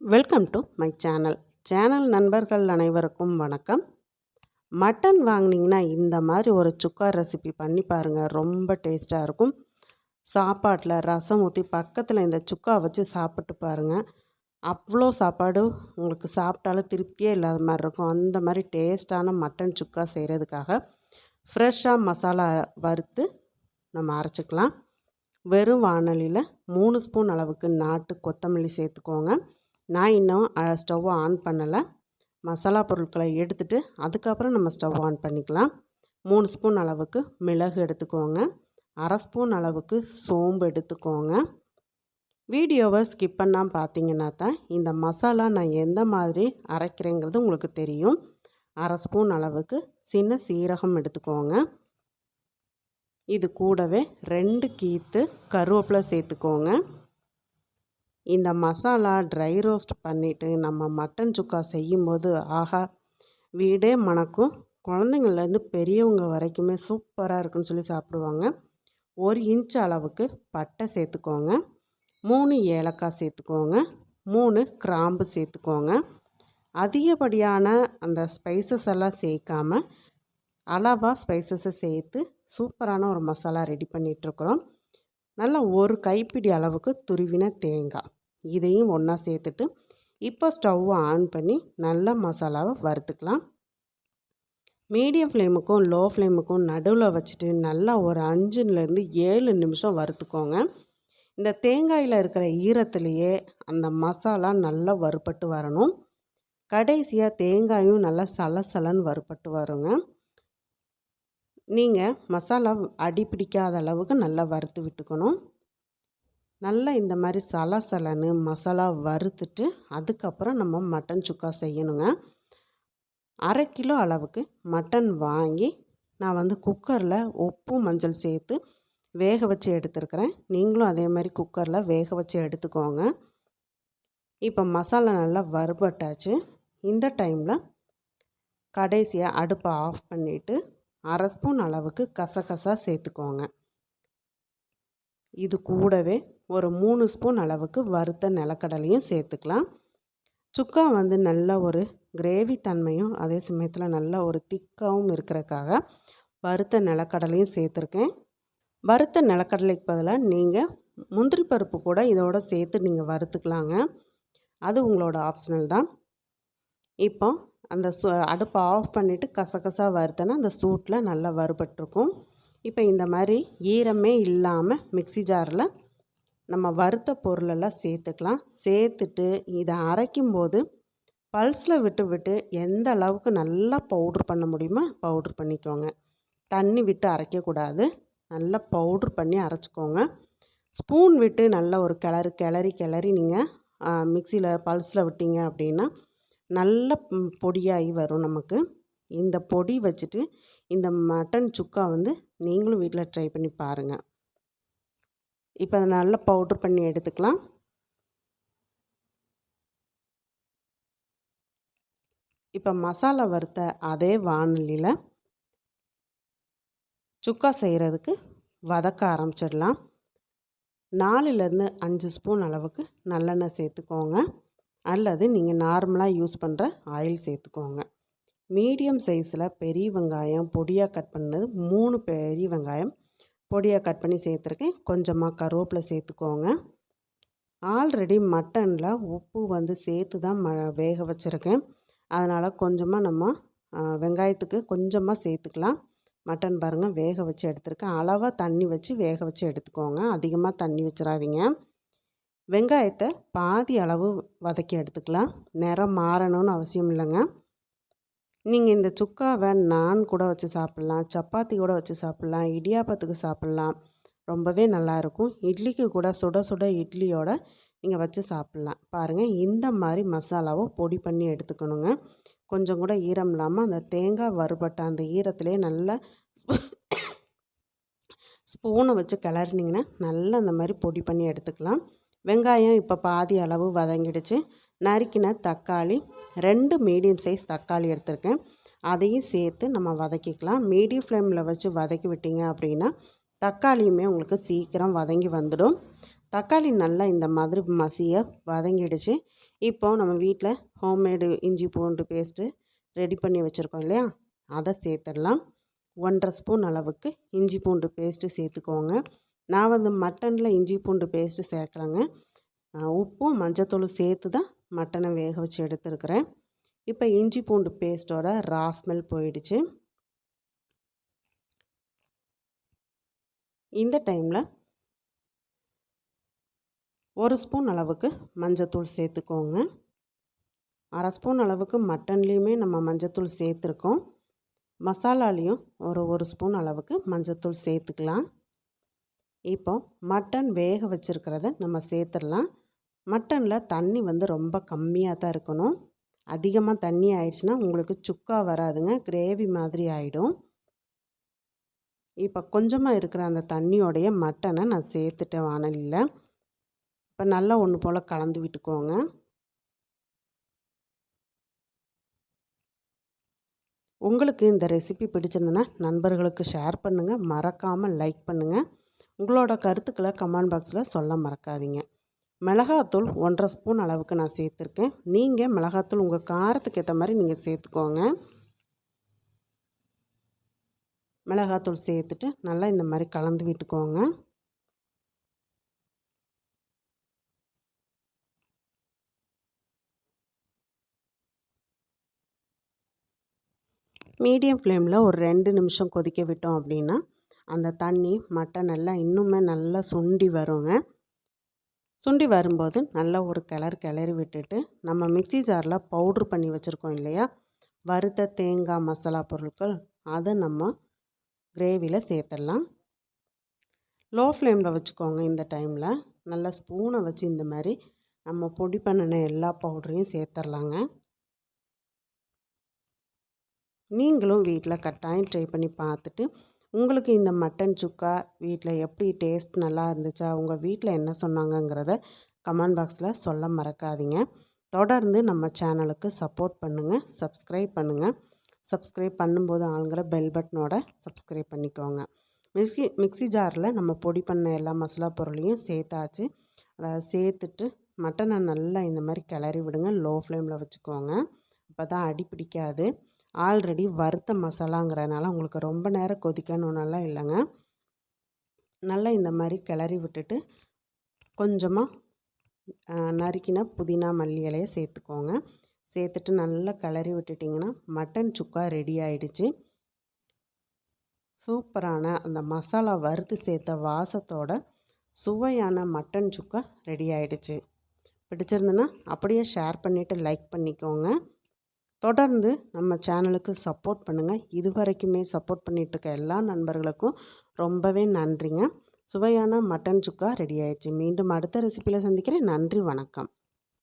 Welcome to my channel channel நண்பர்கள் அனைவருக்கும் வணக்கம். மட்டன் வாங்கினீங்கன்னா இந்த மாதிரி ஒரு சுக்கா ரெசிபி பண்ணி பாருங்கள் ரொம்ப டேஸ்ட்டாக இருக்கும். சாப்பாட்டில் ரசம் ஊற்றி பக்கத்தில் இந்த சுக்கா வச்சு சாப்பிட்டு பாருங்கள் அவ்வளோ சாப்பாடு உங்களுக்கு சாப்பிட்டாலும் திருப்தியே இல்லாத மாதிரி இருக்கும். அந்த மாதிரி டேஸ்ட்டான மட்டன் சுக்கா செய்கிறதுக்காக ஃப்ரெஷ்ஷாக மசாலா வறுத்து நம்ம அரைச்சிக்கலாம். வெறும் வானலியில் மூணு ஸ்பூன் அளவுக்கு நாட்டு கொத்தமல்லி சேர்த்துக்கோங்க. நான் இன்னும் ஸ்டவ்வை ஆன் பண்ணலை. மசாலா பொருட்களை எடுத்துகிட்டு அதுக்கப்புறம் நம்ம ஸ்டவ் ஆன் பண்ணிக்கலாம். மூணு ஸ்பூன் அளவுக்கு மிளகு எடுத்துக்கோங்க. அரை ஸ்பூன் அளவுக்கு சோம்பு எடுத்துக்கோங்க. வீடியோவை ஸ்கிப் பண்ணால் பார்த்தீங்கன்னா தான் இந்த மசாலா நான் எந்த மாதிரி அரைக்கிறேங்கிறது உங்களுக்கு தெரியும். அரை ஸ்பூன் அளவுக்கு சின்ன சீரகம் எடுத்துக்கோங்க. இது கூடவே ரெண்டு கீத்து கருவேப்பிலை சேர்த்துக்கோங்க. இந்த மசாலா ட்ரை ரோஸ்ட் பண்ணிவிட்டு நம்ம மட்டன் சுக்கா செய்யும்போது ஆஹா வீடே மணக்கும். குழந்தைங்கள்லேருந்து பெரியவங்க வரைக்குமே சூப்பராக இருக்குன்னு சொல்லி சாப்பிடுவாங்க. ஒரு இன்ச் அளவுக்கு பட்டை சேர்த்துக்கோங்க. மூணு ஏலக்காய் சேர்த்துக்கோங்க. மூணு கிராம்பு சேர்த்துக்கோங்க. அதிகப்படியான அந்த ஸ்பைசஸ் எல்லாம் சேர்க்காம அளவாக ஸ்பைசஸை சேர்த்து சூப்பரான ஒரு மசாலா ரெடி பண்ணிகிட்ருக்குறோம் நல்லா ஒரு கைப்பிடி அளவுக்கு துருவின தேங்காய். இதையும் ஒன்றா சேர்த்துட்டு இப்போ ஸ்டவ்வை ஆன் பண்ணி நல்லா மசாலாவை வறுத்துக்கலாம். மீடியம் ஃப்ளேமுக்கும் லோ ஃப்ளேமுக்கும் நடுவில் வச்சுட்டு நல்லா ஒரு அஞ்சுலேருந்து ஏழு நிமிஷம் வறுத்துக்கோங்க. இந்த தேங்காயில் இருக்கிற ஈரத்துலேயே அந்த மசாலா நல்லா வறுப்பட்டு வரணும். கடைசியாக தேங்காயும் நல்லா சலசலன்னு வறுப்பட்டு வருங்க. நீங்கள் மசாலா அடி பிடிக்காத அளவுக்கு நல்லா வறுத்து விட்டுக்கணும். நல்லா இந்த மாதிரி சலசலன்னு மசாலா வறுத்துட்டு அதுக்கப்புறம் நம்ம மட்டன் சுக்கா செய்யணுங்க. அரை கிலோ அளவுக்கு மட்டன் வாங்கி நான் வந்து குக்கரில் உப்பு மஞ்சள் சேர்த்து வேக வச்சு எடுத்துருக்கிறேன். நீங்களும் அதே மாதிரி குக்கரில் வேக வச்சு எடுத்துக்கோங்க. இப்போ மசாலா நல்லா வறுபட்டாச்சு. இந்த டைமில் கடைசியாக அடுப்பை ஆஃப் பண்ணிவிட்டு அரை ஸ்பூன் அளவுக்கு கசகசா சேர்த்துக்கோங்க. இது கூடவே ஒரு மூணு ஸ்பூன் அளவுக்கு வறுத்த நிலக்கடலையும் சேர்த்துக்கலாம். சுக்கா வந்து நல்ல ஒரு கிரேவி தன்மையும் அதே சமயத்தில் நல்ல ஒரு திக்காகவும் இருக்கிறக்காக வறுத்த நிலக்கடலையும் சேர்த்துருக்கேன். வறுத்த நிலக்கடலைக்கு பதிலாக நீங்கள் முந்திரி பருப்பு கூட இதோட சேர்த்து நீங்கள் வறுத்துக்கலாங்க. அது உங்களோட ஆப்ஷனல் தான். இப்போ அந்த சு அடுப்பை ஆஃப் பண்ணிவிட்டு கசகசாக வறுத்தேன்னா அந்த சூட்டில் நல்லா வறுபட்டிருக்கும். இப்போ இந்த மாதிரி ஈரமே இல்லாமல் மிக்சி ஜாரில் நம்ம வறுத்த பொருளெல்லாம் சேர்த்துக்கலாம். சேர்த்துட்டு இதை அரைக்கும்போது பல்ஸில் விட்டு விட்டு எந்த அளவுக்கு நல்லா பவுட்ரு பண்ண முடியுமோ பவுட்ரு பண்ணிக்கோங்க. தண்ணி விட்டு அரைக்கக்கூடாது. நல்லா பவுட்ரு பண்ணி அரைச்சிக்கோங்க. ஸ்பூன் விட்டு நல்லா ஒரு கிளறு கிளறி கிளறி நீங்கள் மிக்சியில் பல்ஸில் விட்டீங்க அப்படின்னா நல்ல பொடியாகி வரும் நமக்கு. இந்த பொடி வச்சுட்டு இந்த மட்டன் சுக்கா வந்து நீங்களும் வீட்டில் ட்ரை பண்ணி பாருங்கள் இப்போ அதை நல்லா பவுட்ரு பண்ணி எடுத்துக்கலாம். இப்போ மசாலா வறுத்த அதே வானொலியில் சுக்கா செய்கிறதுக்கு வதக்க ஆரம்பிச்சிடலாம். நாலுலேருந்து அஞ்சு ஸ்பூன் அளவுக்கு நல்லெண்ணெய் சேர்த்துக்கோங்க. அல்லது நீங்கள் நார்மலாக யூஸ் பண்ணுற ஆயில் சேர்த்துக்கோங்க. மீடியம் சைஸில் பெரிய வெங்காயம் பொடியாக கட் பண்ணது மூணு பெரிய வெங்காயம் பொடியாக கட் பண்ணி சேர்த்துருக்கேன். கொஞ்சமாக கருவேப்பிலை சேர்த்துக்கோங்க. ஆல்ரெடி மட்டனில் உப்பு வந்து சேர்த்து தான் ம வேக வச்சுருக்கேன். அதனால் கொஞ்சமாக நம்ம வெங்காயத்துக்கு கொஞ்சமாக சேர்த்துக்கலாம். மட்டன் பாருங்கள் வேக வச்சு எடுத்துருக்கேன். அளவாக தண்ணி வச்சு வேக வச்சு எடுத்துக்கோங்க. அதிகமாக தண்ணி வச்சிடாதீங்க வெங்காயத்தை பாதி அளவு வதக்கி எடுத்துக்கலாம். நிறம் மாறணும்னு அவசியம் இல்லைங்க. நீங்கள் இந்த சுக்காவை நான் கூட வச்சு சாப்பிட்லாம் சப்பாத்தி கூட வச்சு சாப்பிட்லாம் இடியாப்பத்துக்கு சாப்பிட்லாம். ரொம்பவே நல்லாயிருக்கும் இட்லிக்கு கூட சுட சுட இட்லியோட நீங்கள் வச்சு சாப்பிட்லாம். பாருங்கள் இந்த மாதிரி மசாலாவை பொடி பண்ணி எடுத்துக்கணுங்க. கொஞ்சம் கூட ஈரம் இல்லாமல் அந்த தேங்காய் வறுபட்ட அந்த ஈரத்துலேயே நல்லா ஸ்பூனை வச்சு கிளறினீங்கன்னா நல்லா அந்த மாதிரி பொடி பண்ணி எடுத்துக்கலாம். வெங்காயம் இப்போ பாதி அளவு வதங்கிடுச்சு. நறுக்கின தக்காளி ரெண்டு மீடியம் சைஸ் தக்காளி எடுத்திருக்கேன். அதையும் சேர்த்து நம்ம வதக்கிக்கலாம். மீடியம் ஃப்ளேமில் வச்சு வதக்கி விட்டிங்க அப்படின்னா தக்காளியுமே உங்களுக்கு சீக்கிரம் வதங்கி வந்துடும். தக்காளி நல்லா இந்த மாதிரி மசியை வதங்கிடுச்சு. இப்போ நம்ம வீட்டில் ஹோம்மேடு இஞ்சி பூண்டு பேஸ்ட்டு ரெடி பண்ணி வச்சுருக்கோம் இல்லையா? அதை சேர்த்துடலாம். ஒன்றரை ஸ்பூன் அளவுக்கு இஞ்சி பூண்டு பேஸ்ட்டு சேர்த்துக்கோங்க. நான் வந்து மட்டனில் இஞ்சி பூண்டு பேஸ்ட்டு சேர்க்கலாங்க. உப்பும் மஞ்சத்தூளும் சேர்த்து தான் மட்டனை வேக வச்சு எடுத்துருக்கிறேன். இப்போ இஞ்சி பூண்டு பேஸ்ட்டோட ரா ஸ்மெல் போயிடுச்சு. இந்த டைமில் ஒரு ஸ்பூன் அளவுக்கு மஞ்சத்தூள் சேர்த்துக்கோங்க. அரை ஸ்பூன் அளவுக்கு மட்டன்லேயுமே நம்ம மஞ்சத்தூள் சேர்த்துருக்கோம். மசாலாலேயும் ஒரு ஒரு ஸ்பூன் அளவுக்கு மஞ்சத்தூள் சேர்த்துக்கலாம். இப்போ மட்டன் வேக வச்சுருக்கிறத நம்ம சேர்த்துடலாம். மட்டனில் தண்ணி வந்து ரொம்ப கம்மியாக தான் இருக்கணும். அதிகமாக தண்ணி ஆயிடுச்சுன்னா உங்களுக்கு சுக்கா வராதுங்க. கிரேவி மாதிரி ஆகிடும் இப்போ கொஞ்சமாக இருக்கிற அந்த தண்ணியோடைய மட்டனை நான் சேர்த்துட்டேன் வானலியில் இப்போ நல்லா ஒன்று போல் கலந்து விட்டுக்கோங்க. உங்களுக்கு இந்த ரெசிபி பிடிச்சிருந்ததுன்னா நண்பர்களுக்கு ஷேர் பண்ணுங்கள் மறக்காமல் லைக் பண்ணுங்கள் உங்களோட கருத்துக்களை கமெண்ட் பாக்ஸில் சொல்ல மறக்காதீங்க. மிளகாத்தூள் ஒன்றரை ஸ்பூன் அளவுக்கு நான் சேர்த்துருக்கேன். நீங்கள் மிளகாத்தூள் உங்கள் காரத்துக்கு ஏற்ற மாதிரி நீங்கள் சேர்த்துக்கோங்க. மிளகாத்தூள் சேர்த்துட்டு நல்லா இந்த மாதிரி கலந்து விட்டுக்கோங்க. மீடியம் ஃப்ளேமில் ஒரு ரெண்டு நிமிஷம் கொதிக்க விட்டோம் அப்படின்னா அந்த தண்ணி மட்டை நல்லா இன்னுமே நல்லா சுண்டி வருங்க. சுண்டி வரும்போது நல்லா ஒரு கிளறு கிளறி விட்டுட்டு நம்ம மிக்சி ஜாரில் பவுட்ரு பண்ணி வச்சுருக்கோம் இல்லையா? வறுத்த தேங்காய் மசாலா பொருட்கள் அதை நம்ம கிரேவியில் சேர்த்துடலாம். லோ ஃப்ளேமில் வச்சுக்கோங்க இந்த டைமில். நல்லா ஸ்பூனை வச்சு இந்த மாதிரி நம்ம பொடி பண்ணின எல்லா பவுடரையும் சேர்த்துடலாங்க. நீங்களும் வீட்டில் கட்டாயம் ட்ரை பண்ணி பார்த்துட்டு உங்களுக்கு இந்த மட்டன் சுக்கா வீட்டில் எப்படி டேஸ்ட் நல்லா இருந்துச்சா உங்கள் வீட்டில் என்ன சொன்னாங்கங்கிறத கமெண்ட் பாக்ஸில் சொல்ல மறக்காதீங்க. தொடர்ந்து நம்ம சேனலுக்கு சப்போர்ட் பண்ணுங்கள் சப்ஸ்கிரைப் பண்ணுங்கள் சப்ஸ்கிரைப் பண்ணும்போது ஆளுங்கிற பெல் பட்டனோட சப்ஸ்கிரைப் பண்ணிக்கோங்க. மிக்சி மிக்சி ஜாரில் நம்ம பொடி பண்ண எல்லா மசாலா பொருளையும் சேர்த்தாச்சு. அதை சேர்த்துட்டு மட்டனை நல்லா இந்த மாதிரி கிளறி விடுங்க. லோ ஃப்ளேமில் வச்சுக்கோங்க. அப்போ தான் அடி பிடிக்காது. ஆல்ரெடி வறுத்த மசாலாங்கிறதுனால உங்களுக்கு ரொம்ப நேரம் கொதிக்கணுன்னெல்லாம் இல்லைங்க. நல்லா இந்த மாதிரி கிளறி விட்டுட்டு கொஞ்சமாக நறுக்கின புதினா மல்லி இலையை சேர்த்துக்கோங்க. சேர்த்துட்டு நல்லா கிளறி விட்டுட்டிங்கன்னா மட்டன் சுக்கா ரெடி ஆயிடுச்சு. சூப்பரான அந்த மசாலா வறுத்து சேர்த்த வாசத்தோட சுவையான மட்டன் சுக்கா ரெடி ஆயிடுச்சு. பிடிச்சிருந்துன்னா அப்படியே ஷேர் பண்ணிவிட்டு லைக் பண்ணிக்கோங்க. தொடர்ந்து நம்ம சேனலுக்கு சப்போர்ட் பண்ணுங்கள் இது வரைக்குமே சப்போர்ட் பண்ணிகிட்ருக்க எல்லா நண்பர்களுக்கும் ரொம்பவே நன்றிங்க. சுவையான மட்டன் சுக்கா ரெடி ஆயிடுச்சு. மீண்டும் அடுத்த ரெசிப்பியில் சந்திக்கிறேன். நன்றி வணக்கம்.